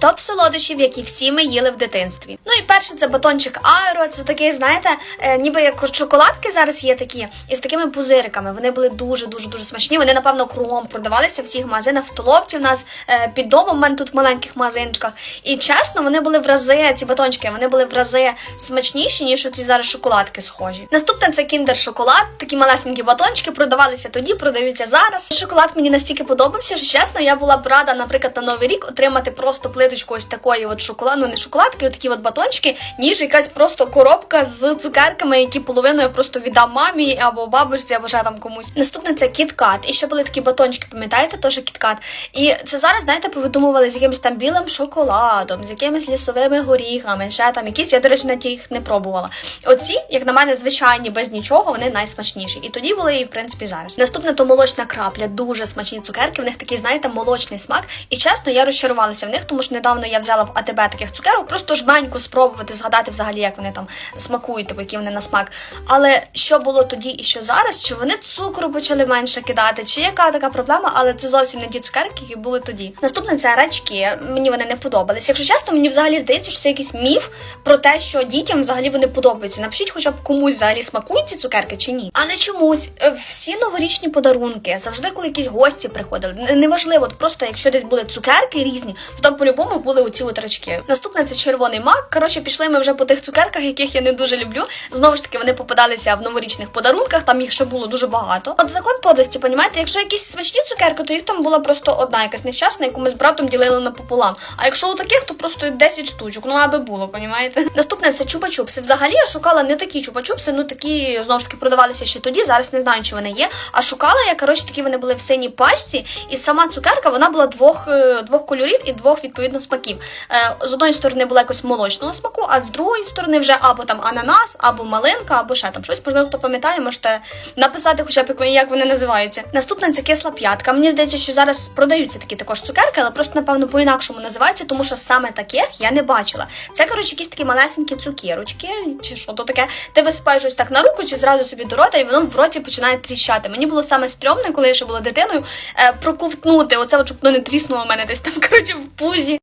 Топ солодощів, які всі ми їли в дитинстві. Ну і перше, це батончик Аеро. Це такий, знаєте, е, ніби як шоколадки зараз є такі, із такими пузириками. Вони були дуже дуже дуже смачні. Вони, напевно, кругом продавалися в всіх магазинах, в столовці в нас е, під домом. У мене тут в маленьких магазинчиках. І чесно, вони були в рази, ці батончики, вони були в рази смачніші, ніж ці зараз шоколадки схожі. Наступне це кіндер шоколад. Такі малесенькі батончики продавалися тоді, продаються зараз. Шоколад мені настільки подобався, що чесно, я була б рада, наприклад, на новий рік отримати просто плиточку ось такої от шоколаду, ну не шоколадки, от такі от батончики, ніж якась просто коробка з цукерками, які половину я просто віддам мамі або бабусі, або ще там комусь. Наступне це кіткат. І ще були такі батончики, пам'ятаєте, теж кіткат. І це зараз, знаєте, повидумували з якимось там білим шоколадом, з якимись лісовими горіхами, ще там якісь, я, до речі, навіть їх не пробувала. Оці, як на мене, звичайні, без нічого, вони найсмачніші. І тоді були, і в принципі зараз. Наступне то молочна крапля, дуже смачні цукерки. В них такий, знаєте, молочний смак. І чесно, я розчарувалася в них, тому що недавно я взяла в АТБ таких цукерок, просто жменьку спробувати, згадати взагалі, як вони там смакують, типу, які вони на смак. Але що було тоді і що зараз? Чи вони цукру почали менше кидати, чи яка така проблема? Але це зовсім не ті цукерки, які були тоді. Наступне це рачки. Мені вони не подобались. Якщо чесно, мені взагалі здається, що це якийсь міф про те, що дітям взагалі вони подобаються. Напишіть, хоча б комусь взагалі смакують ці цукерки чи ні. Але чомусь е, всі новорічні подарунки, завжди, коли якісь гості приходили, неважливо, просто якщо десь були цукерки різні, то там по-любому були оці от рачки. Наступне це червоний мак. Коротше, пішли ми вже по тих цукерках, яких я не дуже люблю. Знову ж таки, вони попадалися в новорічних подарунках, там їх ще було дуже багато. От закон подлості, понімаєте, якщо якісь смачні цукерки, то їх там була просто одна якась нещасна, яку ми з братом ділили напополам. А якщо у таких, то просто 10 штучок. Ну аби було, понімаєте? Наступне це чупа-чупси. Взагалі я шукала не такі чупа-чупси, ну такі знову ж таки продавалися ще тоді. Зараз не знаю, чи вони є. А шукала я коротше такі вони були в синій пачці, і сама цукерка вона була двох, е, двох кольорів і двох відповідно смаків. Е, з одної сторони була якось молочного смаку, а з другої сторони вже або там ананас, або малинка, або ще там щось. Можливо, хто пам'ятає, можете написати, хоча б як- як вони називаються. Наступна це кисла п'ятка. Мені здається, що зараз продаються такі також цукерки, але просто напевно по-інакшому називаються, тому що саме таких я не бачила. Це коротше якісь такі малесенькі цукерочки, чи що то таке. Ти висипаєш ось так на руку, чи зразу собі до рота, і воно в роті починає тріщати. Мені було саме стрьомне, коли я ще була дитиною, е, проковтнути оце, от, щоб воно не тріснуло в мене десь там коротше в пузі.